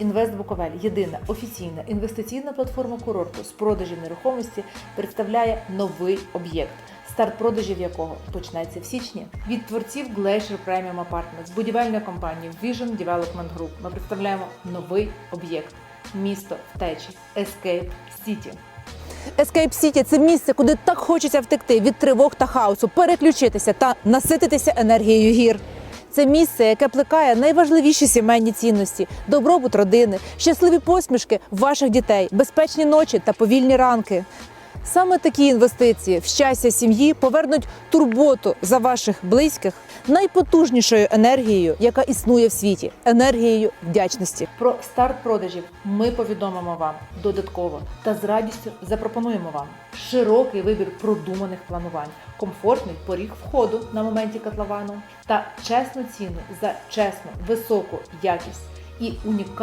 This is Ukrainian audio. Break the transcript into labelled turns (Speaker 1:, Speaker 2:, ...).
Speaker 1: Інвест Буковель єдина офіційна інвестиційна платформа курорту з продажів нерухомості представляє новий об'єкт, старт продажів якого почнеться в січні. Від творців Glacier Premium Apartments, будівельної компанії Vision Development Group ми представляємо новий об'єкт місто втечі Escape City.
Speaker 2: Escape City – це місце, куди так хочеться втекти від тривог та хаосу, переключитися та насититися енергією гір. Це місце, яке плекає найважливіші сімейні цінності: добробут родини, щасливі посмішки ваших дітей, безпечні ночі та повільні ранки. Саме такі інвестиції в щастя сім'ї повернуть турботу за ваших близьких найпотужнішою енергією, яка існує в світі енергією вдячності.
Speaker 1: Про старт продажів ми повідомимо вам додатково та з радістю запропонуємо вам широкий вибір продуманих планувань, комфортний поріг входу на моменті котловану та чесну ціну за чесну, високу якість і унікальну